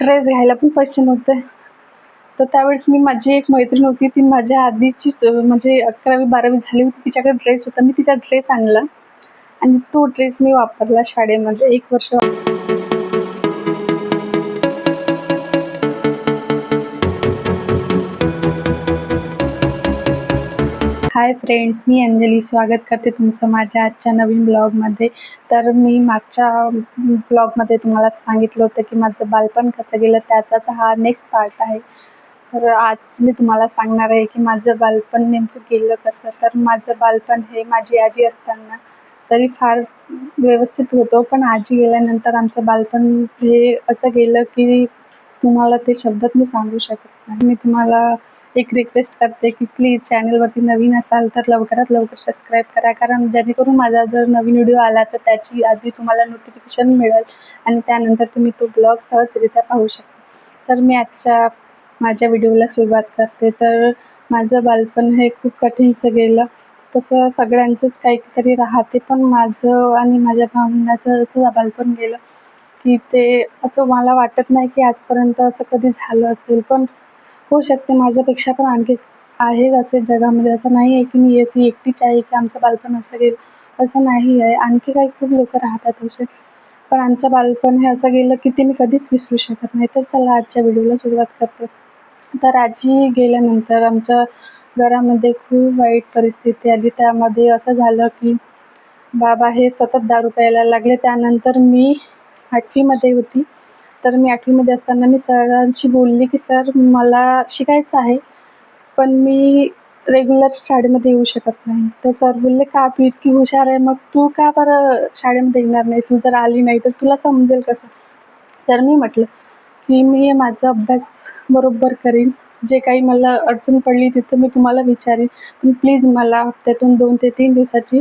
Dress घ्यायला पण पैसे नव्हते. तर त्यावेळेस मी माझी एक मैत्रीण होती ती माझ्या आधीचीच म्हणजे अकरावी बारावी झाली होती. तिच्याकडे ड्रेस होता. मी तिचा ड्रेस आणला आणि तो ड्रेस मी वापरला शाळेमध्ये एक वर्ष. हाय फ्रेंड्स मी अंजली. स्वागत करते तुमचं माझ्या आजच्या नवीन ब्लॉगमध्ये. तर मी मागच्या ब्लॉगमध्ये तुम्हाला सांगितलं होतं की माझं बालपण कसं गेलं त्याचाच हा नेक्स्ट पार्ट आहे. तर आज मी तुम्हाला सांगणार आहे की माझं बालपण नेमकं गेलं कसं? तर माझं बालपण हे माझी आजी असताना तरी फार व्यवस्थित होतो पण आजी गेल्यानंतर आमचं बालपण हे असं गेलं की तुम्हाला ते शब्दात मी सांगू शकत नाही. मी तुम्हाला एक रिक्वेस्ट करते की प्लीज चॅनलवरती नवीन असाल तर लवकरात लवकर सबस्क्राईब करा. कारण जेणेकरून माझा जर नवीन व्हिडिओ आला तर त्याची आधी तुम्हाला नोटिफिकेशन मिळेल आणि त्यानंतर तुम्ही तो ब्लॉग सहजरित्या पाहू शकता. तर मी आजच्या माझ्या व्हिडिओला सुरुवात करते. तर माझं बालपण हे खूप कठीणचं गेलं. तसं सगळ्यांचंच काहीतरी राहते. पण माझं आणि माझ्या भावंडाचं असं बालपण गेलं की ते असं मला वाटत नाही की आजपर्यंत असं कधी झालं असेल. पण होऊ शकते. माझ्यापेक्षा पण आणखी आहेत असे जगामध्ये. असं नाही आहे की मी अशी एकटीच आहे की आमचं बालपण असं गेलं. असं नाही आहे. आणखी काही खूप लोक राहतात असे. पण आमचं बालपण हे असं गेलं की ते मी कधीच विसरू शकत नाही. तर चला आजच्या व्हिडिओला सुरुवात करते. तर आजी गेल्यानंतर आमच्या घरामध्ये खूप वाईट परिस्थिती आली. त्यामध्ये असं झालं की बाबा हे सतत दारू प्यायला लागले. त्यानंतर मी आठवीमध्ये होती. तर मी आठवीमध्ये असताना मी सरांशी बोलली की सर मला शिकायचं आहे पण मी रेग्युलर शाळेमध्ये येऊ शकत नाही. तर सर बोलले का तू इतकी हुशार आहे मग तू का बरं शाळेमध्ये येणार नाही? तू जर आली नाही तर तुला समजेल कसं? तर मी म्हटलं की मी माझा अभ्यास बरोबर करीन. जे काही मला अडचण पडली तिथं मी तुम्हाला विचारेन. पण प्लीज मला हप्त्यातून दोन ते तीन दिवसाची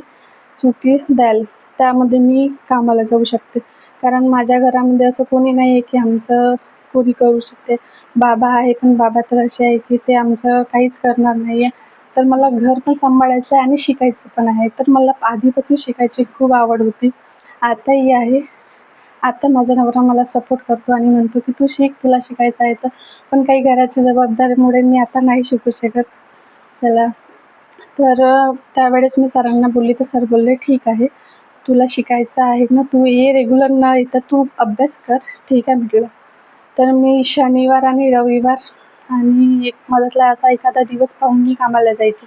सुट्टी द्याल. त्यामध्ये मी कामाला जाऊ शकते. कारण माझ्या घरामध्ये असं कोणी नाही आहे की आमचं कोणी करू शकते. बाबा आहे पण बाबा तर असे आहे की ते आमचं काहीच करणार नाही आहे तर मला घर पण सांभाळायचं आहे आणि शिकायचं पण आहे. तर मला आधीपासून शिकायची खूप आवड होती. आताही आहे. आता माझा नवरा मला सपोर्ट करतो आणि म्हणतो की तू शिक तुला शिकायचं आहे तर. पण काही घराच्या जबाबदारीमुळे मी आता नाही शिकू शकत. चला. तर त्यावेळेस मी सरांना बोलली तर सर बोलले ठीक आहे. तुला शिकायचं आहे ना तू ये रेग्युलर ना येतं तू अभ्यास कर. ठीक आहे म्हटलं. तर मी शनिवार आणि रविवार आणि एक मधातला असा एखादा दिवस पाहून मी कामाला जायची.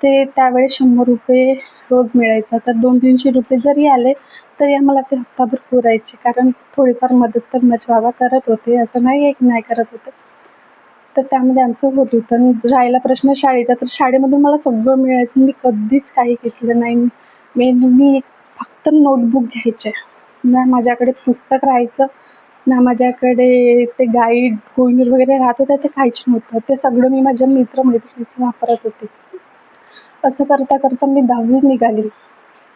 ते त्यावेळेस शंभर रुपये रोज मिळायचा. तर दोन तीनशे रुपये जरी आले तरी आम्हाला ते हप्ताभर पुरायचे. कारण थोडीफार मदत तर माझे बाबा करत होते. असं नाही एक नाही करत होते. तर त्यामध्ये आमचं होत होतं. राहिला प्रश्न शाळेचा. तर शाळेमधून मला सगळं मिळायचं. मी कधीच काही घेतलं नाही. मी मी फक्त नोटबुक घ्यायचे. ना माझ्याकडे पुस्तक राहायचं ना माझ्याकडे ते गाईड कोहिनूर वगैरे राहत होतं ते काहीच नव्हतं. ते सगळं मी माझ्या मित्रमैत्रिणीचं वापरत होते. असं करता करता मी दहावी निघाली.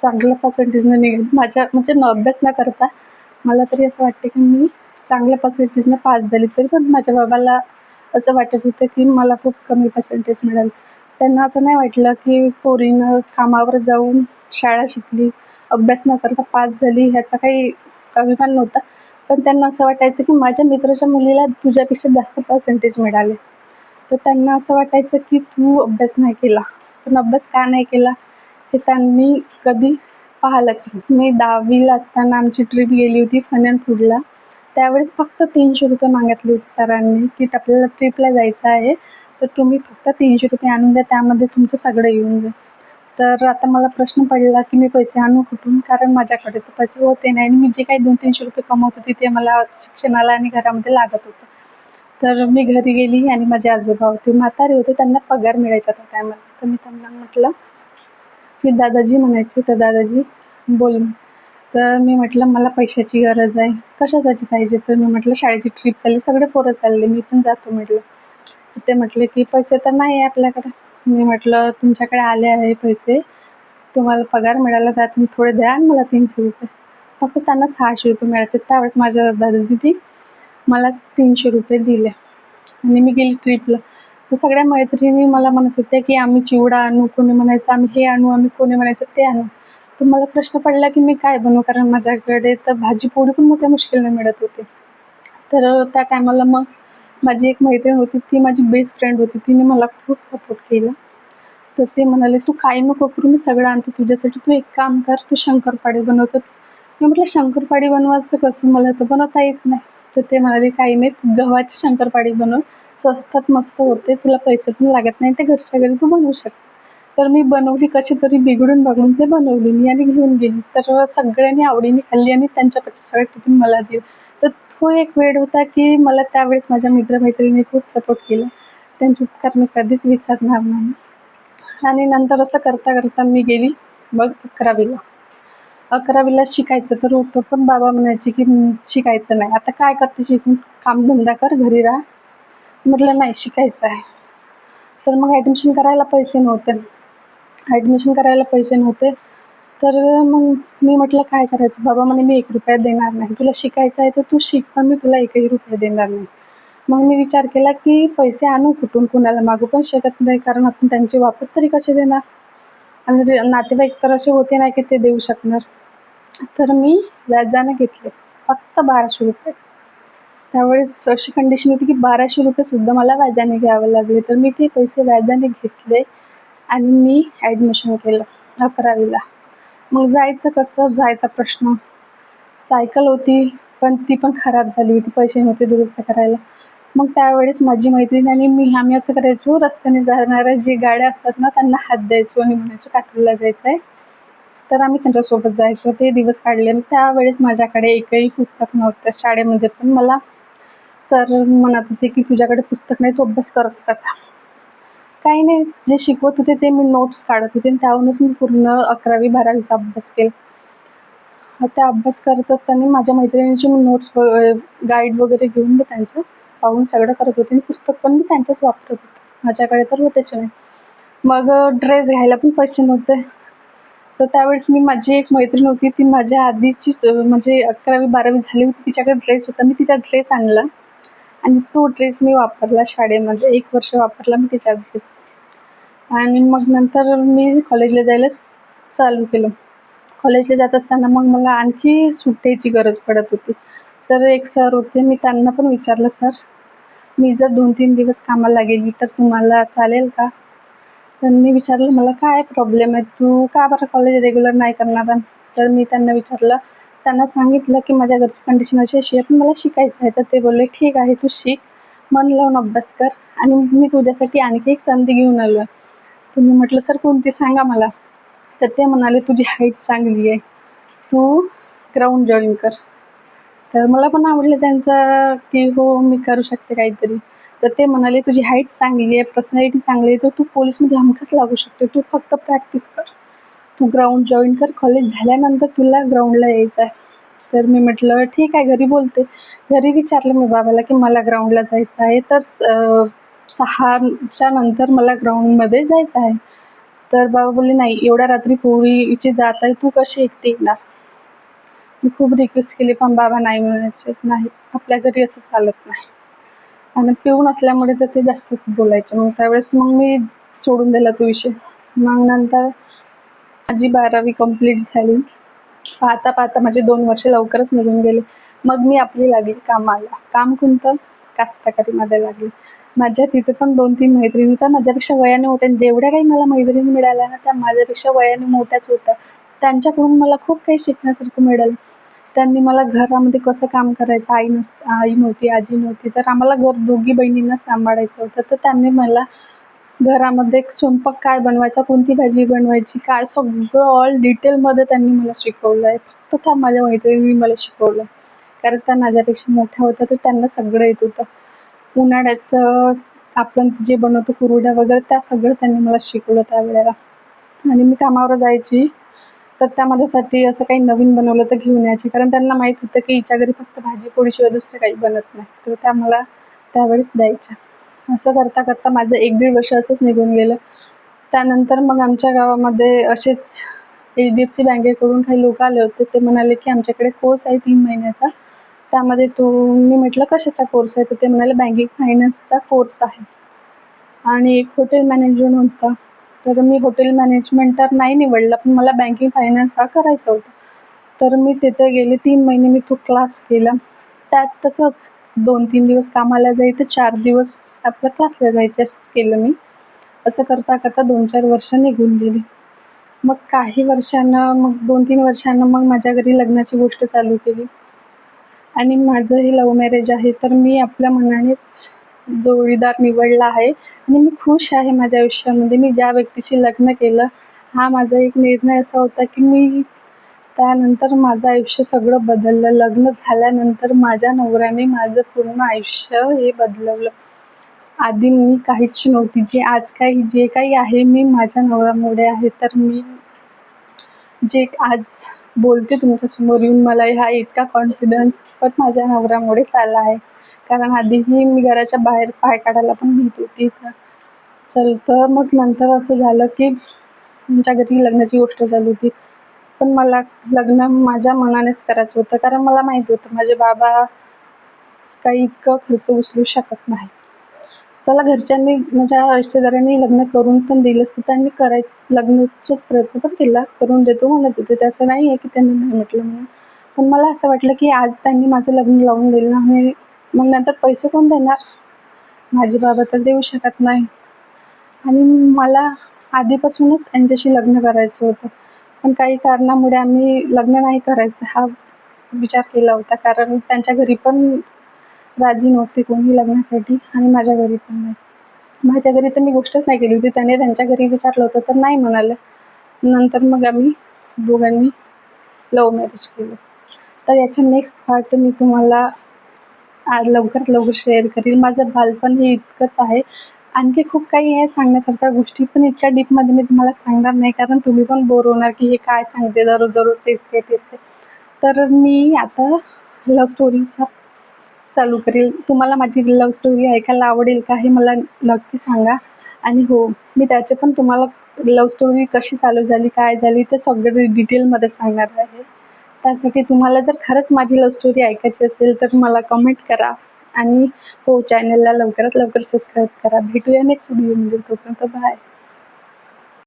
चांगल्या पर्सेंटेजनं निघाली. माझ्या म्हणजे न अभ्यास न करता मला तरी असं वाटते की मी चांगल्या पर्सेंटेजनं पास झाली तरी पण माझ्या बाबाला असं वाटत होतं की मला खूप कमी पर्सेंटेज मिळाल. त्यांना असं नाही वाटलं की पोरीनं कामावर जाऊन शाळा शिकली. अभ्यास न करता पास झाली ह्याचा काही अभिमान नव्हता. पण त्यांना असं वाटायचं की माझ्या मित्राच्या मुलीला तुझ्यापेक्षा जास्त पर्सेंटेज मिळाले. तर त्यांना असं वाटायचं की तू अभ्यास नाही केला. पण अभ्यास का नाही केला? हे त्यांनी कधी पाहिलंच मी दहावीला असताना आमची ट्रिप गेली होती फन अँड फूडला त्यावेळेस फक्त तीनशे रुपये मागितले होते सरांनी की आपल्याला ट्रिपला जायचं आहे. तर तुम्ही फक्त तीनशे रुपये आणून द्या त्यामध्ये तुमचं सगळं येऊन जाईल. तर आता मला प्रश्न पडला की मी पैसे आणू कुठून? कारण माझ्याकडे तर पैसे होते नाही आणि मी जे काही दोन तीनशे रुपये कमवत होते ते मला शिक्षणाला आणि घरामध्ये लागत होतं. तर मी घरी गेली आणि माझे आजोबा होते म्हातारे होते त्यांना पगार मिळायचा त्या टायमाला तर मी त्यांना म्हटलं की दादाजी म्हणायचे तर दादाजी बोल तर मी म्हटलं मला पैशाची गरज आहे. कशासाठी पाहिजे? तर मी म्हटलं शाळेची ट्रिप चालली सगळे पोरं चालले मी पण जातो म्हटलं. ते म्हटले की पैसे तर नाही आहे आपल्याकडे. मी म्हटलं तुमच्याकडे आले आहे पैसे. तुम्हाला पगार मिळाला त्यातून थोडे द्या आणि मला तीनशे रुपये. फक्त त्यांना सहाशे रुपये मिळायचे. त्यावेळेस माझ्या दादाजीनी मला तीनशे रुपये दिले. आणि मी गेली ट्रिपला तर सगळ्या मैत्रिणी मला म्हणत होत्या की आम्ही चिवडा आणू कोणी म्हणायचं आम्ही हे आणू आम्ही कोणी म्हणायचं ते आणू. तर मला प्रश्न पडला की मी काय बनवू? कारण माझ्याकडे तर भाजी पोळी पण मोठ्या मुश्किलने मिळत होते. तर त्या टायमाला मग माझी एक मैत्रीण होती ती माझी बेस्ट फ्रेंड होती तिने मला खूप सपोर्ट केला. तर ते म्हणाले तू काही नको करू मी सगळं आणते तुझ्यासाठी. तू एक काम कर तू शंकरपाळी बनवतो. मी म्हटलं शंकरपाळी बनवायचं कसं? मला तर बनवता येत नाही. तर ते म्हणाले काही नाही तू गव्हाची शंकरपाळी बनव. स्वस्तात मस्त होते तुला पैसे पण लागत नाही ते घरच्या घरी तू बनवू शकते. तर मी बनवली कशी तरी बिघडून बघून ते बनवली. मी आणि घेऊन गेली. तर सगळ्यांनी आवडीने खाल्ली आणि त्यांच्यापेक्षा सगळं टिफिन मला दिलं. तर तो एक वेळ होता की मला त्यावेळेस माझ्या मित्रमैत्रिणी खूप सपोर्ट केला. त्यांचे उपकार मी कधीच विसरणार नाही. आणि नंतर असं करता करता मी गेली मग अकरावीला. अकरावीला शिकायचं तर होतं पण बाबा म्हणायचे की शिकायचं नाही. आता काय करते शिकून? कामधंदा कर घरी राहा. म्हटलं नाही शिकायचं आहे. तर मग ॲडमिशन करायला पैसे नव्हते. ॲडमिशन करायला पैसे नव्हते. तर मग मी म्हटलं काय करायचं? बाबा म्हणे मी एक रुपया देणार नाही. तुला शिकायचं आहे तर तू शिक पण मी तुला एकही रुपया देणार नाही. मग मी विचार केला की पैसे आणू कुठून कुणाला मागू पण शकत नाही कारण आपण त्यांचे वापस तरी कसे देणार? आणि नातेवाईक तर असे होते नाही की ते देऊ शकणार. तर मी व्याजाने घेतले फक्त बाराशे रुपये. त्यावेळेस अशी कंडिशन होती की बाराशे रुपयेसुद्धा मला व्याजाने घ्यावे लागले. तर मी ते पैसे व्याजाने घेतले आणि मी ॲडमिशन केलं अकरावीला. मग जायचं कसं? जायचा प्रश्न. सायकल होती पण ती पण खराब झाली होती. पैसे नव्हते दुरुस्त करायला. मग त्यावेळेस माझी मैत्रीण आणि मी आम्ही असं करायचो रस्त्याने जाणाऱ्या जे गाड्या असतात ना त्यांना हात द्यायचो. आणि म्हणायचो काठीला जायचं आहे तर आम्ही त्यांच्यासोबत जायचो. ते दिवस काढले. आणि त्यावेळेस माझ्याकडे एकही पुस्तक नव्हतं. शाळेमध्ये पण मला सर म्हणत होते की तुझ्याकडे पुस्तक नाही तू अभ्यास करत कसा काही नाही. जे शिकवत होते ते मी नोट्स काढत होते आणि त्यावरूनच मी पूर्ण अकरावी बारावीचा अभ्यास केला. त्या अभ्यास करत असताना माझ्या मैत्रिणींची मी नोट्स गाईड वगैरे घेऊन मी त्यांचं पाहून सगळं करत होते आणि पुस्तक पण मी त्यांचंच वापरत होते. माझ्याकडे तर होतेच नाही. मग ड्रेस घ्यायला पण पैसे नव्हते. तर त्यावेळेस मी माझी एक मैत्रीण होती ती माझ्या आधीचीच म्हणजे अकरावी बारावी झाली होती. तिच्याकडे ड्रेस होता. मी तिचा ड्रेस आणला. आणि तो ड्रेस मी वापरला शाळेमध्ये. एक वर्ष वापरला मी तिचा ड्रेस आणि मग नंतर मी कॉलेजला जायला चालू केलं. कॉलेजला जात असताना मग मला आणखी सुट्टीची गरज पडत होती. तर एक सर होते मी त्यांना पण विचारलं सर मी जर दोन तीन दिवस कामाला गेली तर तुम्हाला चालेल का? त्यांनी विचारलं मला काय प्रॉब्लेम आहे? तू का बरं कॉलेज रेग्युलर नाही करणार? तर मी त्यांना विचारलं त्यांना सांगितलं की माझ्या घरची कंडिशन अशी अशी आहे पण मला शिकायचं आहे. तर ते बोलले ठीक आहे तू शिक. मन लावून अभ्यास कर आणि मी तुझ्यासाठी आणखी एक संधी घेऊन आलो आहे. तर मी म्हटलं सर कोणती सांगा मला. तर ते म्हणाले तुझी हाईट चांगली आहे. तू ग्राउंड जॉईन कर. तर मला पण आवडलं त्यांचं की हो मी करू शकते काहीतरी. तर ते म्हणाले तुझी हाईट चांगली आहे पर्सनॅलिटी चांगली आहे तर तू पोलीसमध्ये हमखास लागू शकते. तू फक्त प्रॅक्टिस कर. तू ग्राउंड जॉईन कर. कॉलेज झाल्यानंतर तुला ग्राउंडला यायचं आहे तर मी म्हटलं ठीक आहे घरी बोलते. घरी विचारलं मी बाबाला की मला ग्राउंडला जायचं आहे. तर स- सहाच्या नंतर मला ग्राउंडमध्ये जायचं आहे. तर बाबा बोलले नाही एवढ्या रात्री पोळीची जात आहे. तू कशी एकटी येणार? मी खूप रिक्वेस्ट केली पण बाबा नाही म्हणायचे. नाही आपल्या घरी असं चालत नाही. आणि पिऊन असल्यामुळे तर ते जास्तच बोलायचे. मग त्यावेळेस मग मी सोडून दिला तो विषय. मग नंतर माझी बारावी कंप्लीट झाली. पाहता पाहता माझे दोन वर्ष लवकरच निघून गेले. मग मी आपली लागली कामाला. काम कोणतं? कास्तकारीमध्ये लागली. माझ्या तिथे पण दोन तीन मैत्रिणी होत्या. माझ्यापेक्षा वयाने होत्या आणि जेवढ्या काही मला मैत्रिणी मिळाल्या ना त्या माझ्यापेक्षा वयाने मोठ्याच होत्या. त्यांच्याकडून मला खूप काही शिकण्यासारखं मिळालं. त्यांनी मला घरामध्ये कसं काम करायचं? आई नस आई नव्हती आजी नव्हती. तर आम्हाला घर दोघी बहिणींना सांभाळायचं होतं. तर त्यांनी मला घरामध्ये एक स्वयंपाक काय बनवायचा कोणती भाजी बनवायची काय सगळं ऑल डिटेलमध्ये त्यांनी मला शिकवलं आहे फक्त त्या माझ्या मैत्रिणींनी मला शिकवलं कारण त्या माझ्यापेक्षा मोठ्या होत्या तर त्यांना सगळं येत होतं. उन्हाळ्याचं आपण जे बनवतो कुरड्या वगैरे त्या सगळं त्यांनी मला शिकवलं त्यावेळेला आणि मी कामावर जायची तर त्या माझ्यासाठी असं काही नवीन बनवलं तर घेऊन यायची. कारण त्यांना माहीत होतं की हिच्या घरी फक्त भाजी पोळीशिवाय दुसरं काही बनत नाही. तर त्या मला त्यावेळेस द्यायच्या. असं करता करता माझं एक दीड वर्ष असंच निघून गेलं. त्यानंतर मग आमच्या गावामध्ये असेच एच डी एफ सी बँकेकडून काही लोक आले होते. ते म्हणाले की आमच्याकडे कोर्स आहे तीन महिन्याचा. त्यामध्ये तू मी म्हटलं कशाचा कोर्स आहे? तर ते म्हणाले बँकिंग फायनान्सचा कोर्स आहे. आणि एक हॉटेल मॅनेजमेंट होता. तर मी हॉटेल मॅनेजमेंट तर नाही निवडलं पण मला बँकिंग फायनान्स हा करायचा होता. तर मी तिथे गेले तीन महिने मी तो क्लास केला. त्यात तसंच दोन तीन दिवस कामाला जायचं चार दिवस आपल्या क्लासला जायचं असंच केलं मी. असं करता करता दोन चार वर्ष निघून गेली. मग काही वर्षानं मग दोन तीन वर्षानं मग माझ्या घरी लग्नाची गोष्ट चालू केली. आणि माझं हे लव्ह मॅरेज आहे तर मी आपल्या मनानेच जोडीदार निवडला आहे. आणि मी खुश आहे माझ्या आयुष्यामध्ये. मी ज्या व्यक्तीशी लग्न केलं हा माझा एक निर्णय असा होता की मी त्यानंतर माझं आयुष्य सगळं बदललं. लग्न झाल्यानंतर माझ्या नवऱ्याने माझं पूर्ण आयुष्य हे बदलवलं. आधी मी काहीच नव्हती. जे आज काही जे काही आहे मी माझ्या नवऱ्यामुळे आहे. तर मी जे आज बोलते तुमच्यासमोर येऊन मला हा इतका कॉन्फिडन्स पण माझ्या नवऱ्यामुळेच आला आहे. कारण आधीही मी घराच्या बाहेर पाय काढायला पण भीत होती. तर चल तर मग नंतर असं झालं की आमच्या घरी लग्नाची गोष्ट चालू होती. पण मला लग्न माझ्या मनानेच करायचं होतं. कारण मला माहीत होतं माझे बाबा काही इतकं खर्च उचलू शकत नाही चला घरच्यांनी माझ्या रिश्तेदारांनी लग्न करून पण दिलं असतं. त्यांनी करायचं लग्नाचाच प्रयत्न पण केला करून देतो म्हणत होते. ते असं नाही आहे की त्यांनी नाही म्हटलं म्हणून. पण मला असं वाटलं की आज त्यांनी माझं लग्न लावून दिलं आणि मग नंतर पैसे कोण देणार? माझे बाबा तर देऊ शकत नाही. आणि मला आधीपासूनच त्यांच्याशी लग्न करायचं होतं. पण काही कारणामुळे आम्ही लग्न नाही करायचं हा विचार केला होता. कारण त्यांच्या घरी पण राजी नव्हते कोणी लग्नासाठी आणि माझ्या घरी पण नाही. माझ्या घरी तर मी गोष्टच नाही केली होती. त्याने त्यांच्या घरी विचारलं होतं तर नाही म्हणाले. नंतर मग आम्ही दोघांनी लव मॅरेज केलं. तर याच्या नेक्स्ट पार्ट मी तुम्हाला आज लवकरात लवकर शेअर करील. माझं बालपण हे इतकंच आहे. आणखी खूप काही आहे सांगण्यासारख्या गोष्टी पण इतक्या डीपमध्ये मी तुम्हाला सांगणार नाही कारण तुम्ही पण बोर होणार की हे काय सांगते दररोज दररोज तेच ते तेच ते. तर मी आता लव्ह स्टोरीचा चालू करेल. तुम्हाला माझी लव्ह स्टोरी ऐकायला आवडेल का हे मला नक्की सांगा. आणि हो मी त्याचे पण तुम्हाला लव्ह स्टोरी कशी चालू झाली काय झाली ते सगळं डिटेलमध्ये सांगणार आहे. त्यासाठी तुम्हाला जर खरंच माझी लव्ह स्टोरी ऐकायची असेल तर मला कमेंट करा. आणि हो चॅनलला लवकरात लवकर सबस्क्राईब करा. भेटूया नेक्स्ट व्हिडिओमध्ये तोपर्यंत बाय